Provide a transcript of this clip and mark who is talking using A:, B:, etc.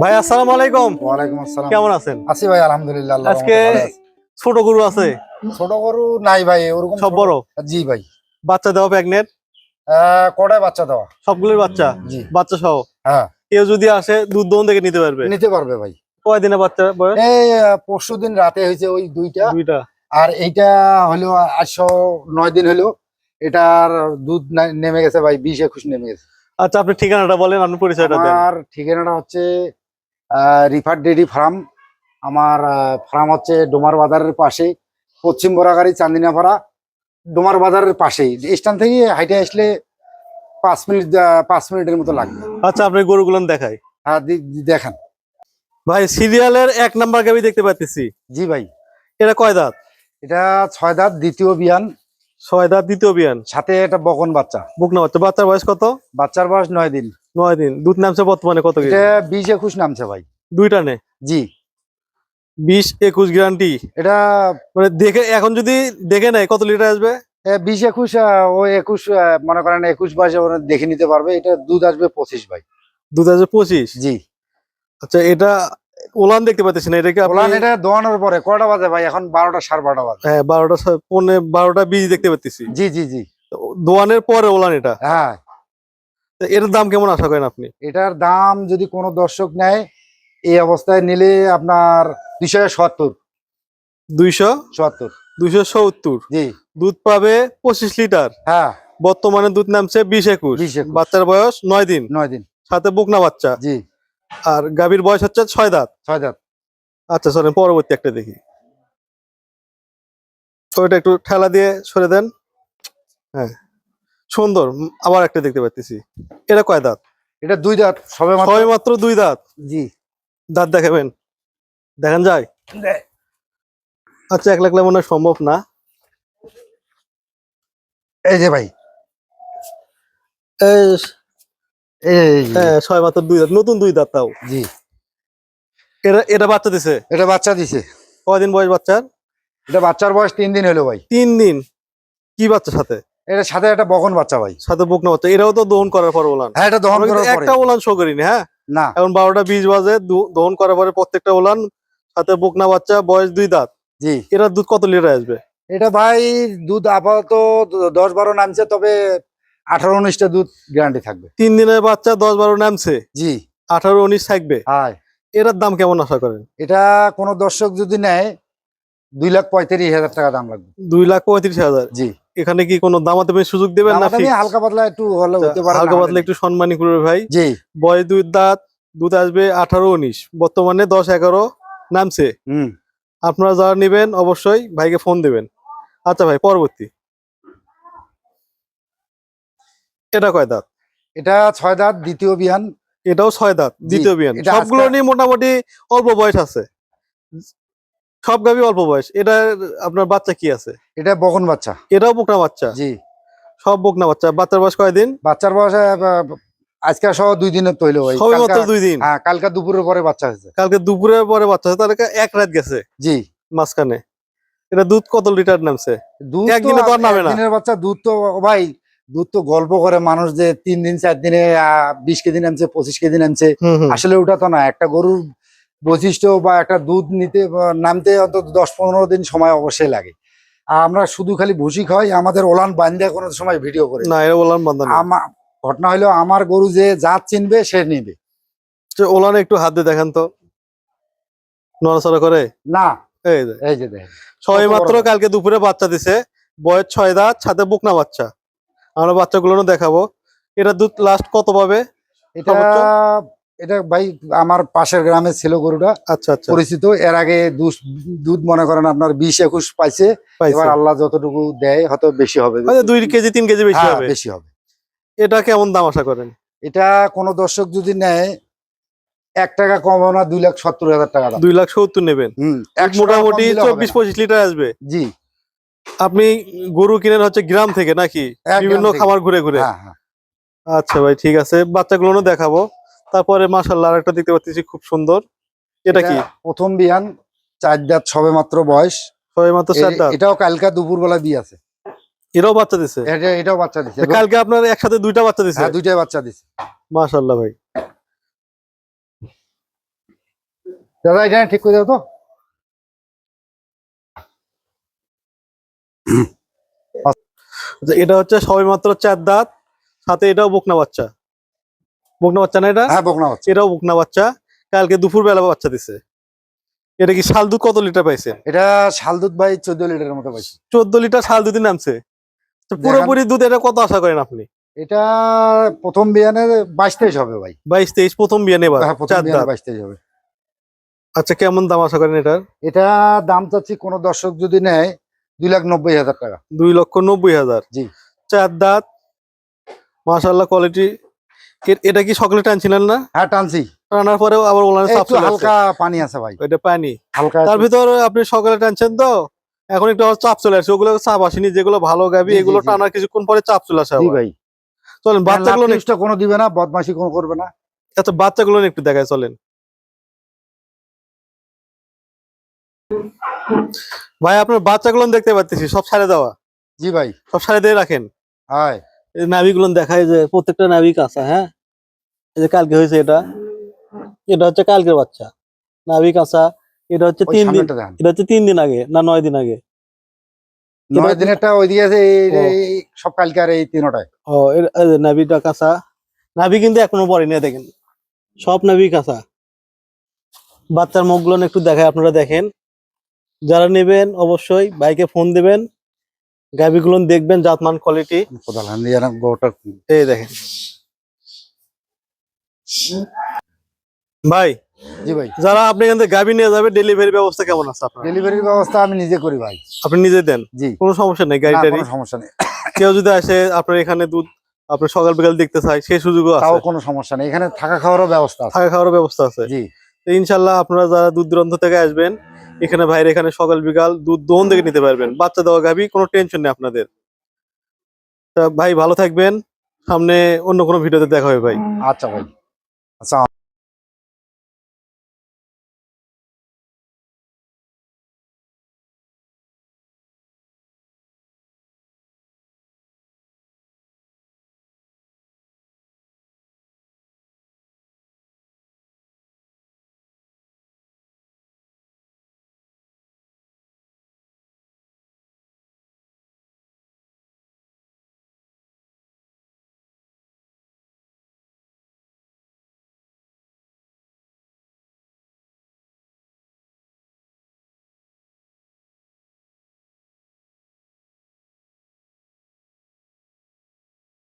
A: ভাই আসসালামু আলাইকুম।
B: ওয়ালাইকুম আসসালাম।
A: কেমন আছেন?
B: আছি ভাই আলহামদুলিল্লাহ
A: আজকে। ছোট গরু আছে?
B: ছোট গরু নাই ভাই ওরকম
A: সব বড়?
B: জি ভাই।
A: বাচ্চা দেওয়া প্রেগনেন্ট
B: কটায় বাচ্চা দেওয়া?
A: সবগুলোর বাচ্চা?
B: জি।
A: বাচ্চা সহ?
B: হ্যাঁ।
A: কেউ যদি আসে দুধ দোহন থেকে নিতে পারবে?
B: নিতে পারবে ভাই।
A: কয় দিনে বাচ্চা বয়স?
B: এই পরশু দিন রাতে হয়েছে ওই দুইটা।
A: দুইটা।
B: আর এইটা হলো আটশো নয় দিন হলো। এটার দুধ নেমে গেছে ভাই বিশ একুশ নেমে গেছে।
A: আচ্ছা আপনি ঠিকানাটা বলেন আপনি পরিচয়টা দেন।
B: আমার ঠিকানাটা হচ্ছে রিফার ডেডি ফার্ম। আমার ফার্ম হচ্ছে ডোমার বাজারের পাশে পশ্চিম বরাগাড়ি চান্দিনাপাড়া ডোমার বাজারের পাশেই স্ট্যান্ড থেকে হাইটে আসলে পাঁচ মিনিট পাঁচ মিনিটের মতো লাগবে।
A: আচ্ছা আপনি গরুগুলো দেখাই।
B: হ্যাঁ দেখান।
A: ভাই সিরিয়ালের এক নাম্বার গাবি দেখতে পাচ্ছি
B: জি ভাই।
A: এটা কয় দাঁত?
B: এটা ছয় দাঁত দ্বিতীয় বিয়ান।
A: ছয় দাঁত দ্বিতীয় বিয়ান।
B: সাথে এটা বকন বাচ্চা।
A: বুকনা বাচ্চা। বাচ্চার বয়স কত?
B: বাচ্চার বয়স নয় দিন।
A: নয় দিন। দুধ নামছে বর্তমানে কত
B: বিশ একুশ নামছে ভাই।
A: দুইটা নে?
B: জি।
A: বিশ একুশ গ্যারান্টি?
B: এটা
A: মানে দেখে এখন যদি দেখে নেয় কত লিটার আসবে?
B: বিশ একুশ ও একুশ মনে করেন একুশ ওরা দেখে নিতে পারবে এটা দুধ আসবে পঁচিশ ভাই।
A: দুধ আসবে পঁচিশ?
B: জি।
A: আচ্ছা এটা ওলান দেখতে পাচ্ছি না কি আপনি
B: ওলান এটা দোয়ানোর পরে কটা বাজে ভাই? এখন বারোটা সাড়ে বারোটা বাজে।
A: হ্যাঁ বারোটা সা- পৌনে বারোটা বিশ দেখতে পাচ্ছি
B: জি জি জি।
A: দোয়ানের পরে ওলান এটা?
B: হ্যাঁ।
A: তো এটার দাম কেমন আশা করেন আপনি?
B: এটার দাম যদি কোনো দর্শক নেয় এই অবস্থায় নিলে আপনার দুইশো সত্তর।
A: দুইশো?
B: সত্তর।
A: দুইশো সত্তর।
B: জি।
A: দুধ পাবে পঁচিশ লিটার।
B: হ্যাঁ।
A: বর্তমানে দুধ নামছে বিশ একুশ।
B: 20 21
A: বাচ্চার বয়স নয় দিন।
B: নয় দিন।
A: সাথে বুকনা বাচ্চা।
B: জি।
A: আর গাভীর বয়স হচ্ছে ছয় দাঁত।
B: ছয় দাঁত।
A: আচ্ছা সরেন পরবর্তী একটা দেখি। তো ওইটা একটু ঠেলা দিয়ে সরে দেন। হ্যাঁ। সুন্দর আবার একটা দেখতে পাচ্ছি এটা কয় দাঁত?
B: এটা দুই দাঁত সবে মাত্র
A: ছয় মাত্র দুই দাঁত?
B: জি।
A: দাঁত দেখাবেন। দেখান যায় আচ্ছা এক লাখ মনে হয় সম্ভব না।
B: এই যে ভাই।
A: এই
B: এই
A: হ্যাঁ ছয় মাত্র দুই দাঁত নতুন দুই দাঁত তাও।
B: জি।
A: এটা এটা বাচ্চা দিছে?
B: এটা বাচ্চা দিছে।
A: কয়দিন বয়স বাচ্চার?
B: এটা বাচ্চার বয়স তিন দিন হলো ভাই।
A: তিন দিন। কি বাচ্চা সাথে?
B: এটার সাথে একটা বকন বাচ্চা ভাই।
A: সাথে বুকনা বাচ্চা এটাও তো দহন করার পর ওলান।
B: হ্যাঁ এটা দহন করার পরে।
A: একটা ওলান শো করিনি হ্যাঁ?
B: না।
A: এখন বারোটা বিশ বাজে দহন করার পরে প্রত্যেকটা ওলান সাথে বুকনা বাচ্চা বয়স দুই দাঁত।
B: জি।
A: এটার দুধ কত লিটার আসবে?
B: এটা ভাই দুধ আপাতত দশ বারো নামছে তবে আঠারো উনিশটা দুধ গ্যারান্টি থাকবে।
A: তিন দিনের বাচ্চা দশ বারো নামছে?
B: জি।
A: আঠারো উনিশ থাকবে?
B: হাই
A: এটার দাম কেমন আশা করেন?
B: এটা কোনো দর্শক যদি নেয় দুই লাখ পঁয়ত্রিশ হাজার টাকা দাম লাগবে।
A: দুই লাখ পঁয়ত্রিশ হাজার।
B: জি।
A: এখানে কি কোনো দামাদামি সুযোগ দেবেন না
B: হালকা পাতলা একটু হলে হতে পারে
A: হালকা পাতলা একটু সম্মানী করবে ভাই।
B: জি।
A: বয়স দুই দাঁত দুধ আসবে আঠারো উনিশ। বর্তমানে দশ এগারো নামছে।
B: হুম।
A: আপনারা যারা নেবেন অবশ্যই ভাইকে ফোন দেবেন। আচ্ছা ভাই পরবর্তী। এটা কয় দাঁত?
B: এটা ছয় দাঁত দ্বিতীয় বিহান
A: এটাও ছয় দাঁত দ্বিতীয় বিয়ান। সবগুলো নিয়ে মোটামুটি অল্প বয়স আছে। সব গাভি অল্প বয়স। এটা আপনার বাচ্চা কি আছে?
B: এটা বকন বাচ্চা।
A: এটাও বোকনা বাচ্চা?
B: জি।
A: সব বোকনা বাচ্চা। বাচ্চার বয়স কয়দিন
B: বাচ্চার বয়স আজকে সহ দুই দিনের তৈল ভাই
A: সবে মাত্র দুই দিন?
B: হ্যাঁ কালকা দুপুরের পরে বাচ্চা হয়েছে।
A: কালকে দুপুরের পরে বাচ্চা হয়েছে। তাহলে এক রাত গেছে?
B: জি।
A: মাঝখানে। এটা দুধ কত লিটার নামছে?
B: দুধ
A: একদিনে তো আর নামে না।
B: দিনের বাচ্চা দুধ তো ভাই দুধ তো গল্প করে মানুষ যে তিন দিন চার দিনে বিশ কেজি নামছে পঁচিশ কেজি নামছে। আসলে ওটা তো না একটা গরুর বৈশিষ্ট্য বা একটা দুধ নিতে নামতে অন্তত দশ পনেরো দিন সময় অবশ্যই লাগে। আর আমরা শুধু খালি ভুসি খাই আমাদের ওলান বান্ধে কোনো সময় ভিডিও করে
A: না। বললাম বান্ধা না
B: আমা ঘটনা হলো আমার গরু যে জাত চিনবে সে নিবে।
A: ওলান একটু হাত দিয়ে দেখেন তো। নড়াচড়া করে?
B: না।
A: এই যে।
B: দেখেন।
A: ছয় মাত্র কালকে দুপুরে বাচ্চা দিছে। বয়স ছয় দাঁত সাথে বুকনা বাচ্চা। আমরা বাচ্চাগুলো দেখাবো। এটা দুধ লাস্ট কত পাবে?
B: এটা? এটা ভাই আমার পাশের গ্রামে ছিল গরুটা।
A: আচ্ছা আচ্ছা।
B: পরিচিত। এর আগে দুধ- দুধ মনে করেন আপনার বিশ একুশ পাইছে। এবার আল্লাহ যতটুকু দেয় হয়তো বেশি হবে।
A: আচ্ছা, দুই কেজি তিন কেজি বেশি
B: হ্যাঁ,
A: হবে?
B: বেশি হবে।
A: এটা কেমন দাম আশা করেন?
B: এটা কোনো দর্শক যদি নেয় এক টাকা কম না দুই লাখ সত্তর হাজার টাকা
A: দুই লাখ সত্তর নেবেন? মোটামুটি চব্বিশ পঁচিশ লিটার আসবে।
B: জি।
A: আপনি গরু কিনেন হচ্ছে গ্রাম থেকে নাকি? বিভিন্ন। খামার ঘুরে ঘুরে।
B: হ্যাঁ হ্যাঁ।
A: আচ্ছা ভাই ঠিক আছে। বাচ্চাগুলো দেখাবো। তারপরে মাসাল্লাহ আরেকটা দেখতে পাচ্ছি খুব সুন্দর। এটা কি?
B: প্রথম বিয়ান চার দাঁত সবে মাত্র বয়স।
A: সবাই মাত্র চার দাঁত।
B: এটাও কালকা দুপুর বেলা দিয়ে আছে।
A: এরাও বাচ্চা দিছে?
B: এটা এটাও বাচ্চা দিছে।
A: কালকে আপনার একসাথে দুইটা বাচ্চা দিছে?
B: হ্যাঁ দুইটাই বাচ্চা দিছে।
A: মাশাল্লাহ ভাই।
B: দাদা এটা ঠিক করে দাও তো।
A: এটা হচ্ছে সবে মাত্র চার দাঁত সাথে এটাও বকনা বাচ্চা। বকনা বাচ্চা না এটা?
B: হ্যাঁ বকনা বাচ্চা।
A: এটাও বকনা বাচ্চা। কালকে দুপুর বেলা বাচ্চা দিছে। এটা কি শাল দুধ কত লিটার পাইছে?
B: এটা শাল দুধ ভাই চোদ্দ লিটারের মতো পাইছি।
A: চোদ্দ লিটার শাল দুধই নামছে পুরোপুরি দুধ এটা কত আশা করেন আপনি?
B: এটা প্রথম বিয়ানে বাইশ তেইশ হবে ভাই।
A: বাইশ তেইশ প্রথম
B: হ্যাঁ বিয়ানে
A: দাঁত।
B: বাইশ তেইশ হবে।
A: আচ্ছা কেমন দাম আশা করেন এটার?
B: এটা দাম চাচ্ছি কোনো দর্শক যদি নেয় দুই লাখ নব্বই হাজার টাকা।
A: দুই লক্ষ নব্বই হাজার।
B: জি।
A: চার দাঁত। মাশাল্লাহ কোয়ালিটি এটা কি সকালে টানছিলেন না?
B: হ্যাঁ টানছি।
A: টানার পরেও আবার ওলানে চাপ চলে
B: হালকা পানি আছে ভাই।
A: ওইটা পানি।
B: হালকা
A: তার ভিতর আপনি সকালে টানছেন তো এখন একটু চাপ চলে আসছে। ওগুলো চাপ আসেনি যেগুলো ভালো গাবি এগুলো। টানার কিছুক্ষণ পরে চাপ চলে আসে
B: ভাই।
A: চলেন বাচ্চাগুলো
B: লাভ
A: নে-
B: কোনো দিবে না বদমাশি কোনো করবে না।
A: আচ্ছা বাচ্চাগুলো একটু দেখায় চলেন। ভাই আপনার বাচ্চাগুলো দেখতে পাচ্ছি সব ছাড়ে দেওয়া।
B: জি ভাই।
A: সব ছাড়ে দিয়ে রাখেন। এই নাভিগুলো দেখায় যে প্রত্যেকটা নাভি কাঁচা হ্যাঁ? যে কালকে হয়েছে এটা এটা হচ্ছে কালকের বাচ্চা। নাভি কাঁচা এটা হচ্ছে তিন দিন এটা হচ্ছে তিন দিন আগে না নয় দিন আগে।
B: নয় দিনেরটা ওইদিকে আছে এই- সব কালকে আর এই তিনটায়।
A: ও নাভিটা কাঁচা। নাভি কিন্তু এখনও পড়েনি দেখেন। সব নাভি কাঁচা। বাচ্চার মুখগুলো একটু দেখায় আপনারা দেখেন। যারা নেবেন অবশ্যই বাইকে ফোন দিবেন। গাভিগুলো দেখবেন জাতমান কোয়ালিটি এই দেখেন। ভাই
B: জি ভাই।
A: যারা আপনি এখান থেকে গাভি নিয়ে যাবে ডেলিভারি ব্যবস্থা কেমন আছে আপনার?
B: ডেলিভারির ব্যবস্থা আমি নিজে করি ভাই।
A: আপনি নিজে দেন?
B: জি।
A: কোনো সমস্যা নেই গাড়িটারি
B: কোনো সমস্যা নেই।
A: কেউ যদি আসে আপনার এখানে দুধ আপনার সকাল বিকাল দেখতে চাই সেই সুযোগও আছে।
B: তাও কোনো সমস্যা নেই। এখানে থাকা খাওয়ারও ব্যবস্থা আছে।
A: থাকা খাওয়ার ব্যবস্থা আছে।
B: জি।
A: তো ইনশাল্লাহ আপনারা যারা দূর দূরান্ত থেকে আসবেন এখানে ভাইয়ের এখানে সকাল বিকাল দুধ দোহন থেকে নিতে পারবেন। বাচ্চা দেওয়া গাভি কোনো টেনশন নেই আপনাদের। তা ভাই ভালো থাকবেন। সামনে অন্য কোনো ভিডিওতে দেখা হবে ভাই।
B: আচ্ছা ভাই। আচ্ছা